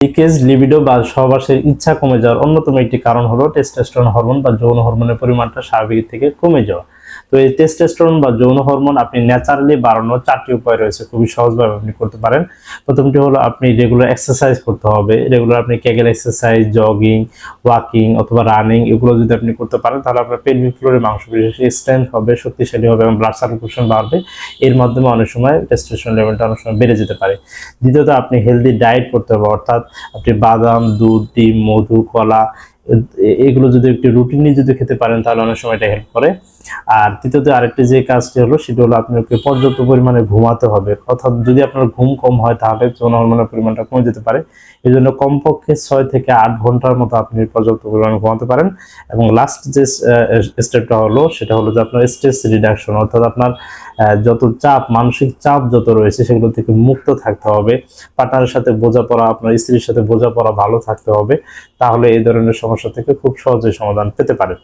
Leakage, libido বা সহবাসের ইচ্ছা কমে যাওয়ার অন্যতম একটি কারণ হলো টেস্টোস্টেরন হরমোন বা যৌন হরমোনের পরিমাণটা স্বাভাবিক থেকে কমে যাওয়া। তো এই টেস্টোস্টেরন বা যৌন হরমোন আপনি ন্যাচারালি বাড়ানোর চারটি উপায় রয়েছে। খুবই সহজভাবে আপনি করতে পারেন। প্রথমটি হলো আপনি রেগুলার এক্সারসাইজ করতে হবে। রেগুলার আপনি কেগেল এক্সারসাইজ জগিং ওয়াকিং অথবা রানিং এগুলো যদি আপনি করতে পারেন, তাহলে আপনার পেলভিক ফ্লোরের মাংসপেশি স্ট্রেংথ হবে, শক্তিশালী হবে এবং ব্লাড সার্কুলেশন বাড়বে। এর মাধ্যমে অনেক সময় টেস্টোস্টেরন লেভেলটা অনেক সময় বেড়ে যেতে পারে। দ্বিতীয়ত আপনি হেলদি ডায়েট করতে হবে, অর্থাৎ আপনি বাদাম, দুধ, ডিম, মধু, কলা এগুলো যদি একটু রুটিনলি যদি খেতে পারেন, তাহলে অনেক সময় এটা হেল্প করে। আর তৃতীয়ত আরেকটি যে কাজটি হলো, সেটা হলো আপনাকে পর্যাপ্ত পরিমাণে ঘুমাতে হবে। অর্থাৎ যদি আপনার ঘুম কম হয়, তাহলে যৌন হরমোনের পরিমাণটা কমে যেতে পারে। এই জন্য কমপক্ষে ছয় থেকে আট ঘণ্টার মতো আপনি পর্যাপ্ত পরিমাণে ঘুমাতে পারেন। এবং লাস্ট যে স্টেপটা হলো, সেটা হলো যে আপনার স্ট্রেস রিডাকশন অর্থাৎ আপনার যত চাপ, মানসিক চাপ যত রয়েছে, সেগুলো থেকে মুক্ত থাকতে হবে। পার্টনারের সাথে বোঝাপড়া, আপনার স্ত্রীর সাথে বোঝাপড়া ভালো থাকতে হবে। তাহলে এই ধরনের সমস্যা থেকে খুব সহজে সমাধান পেতে পারেন।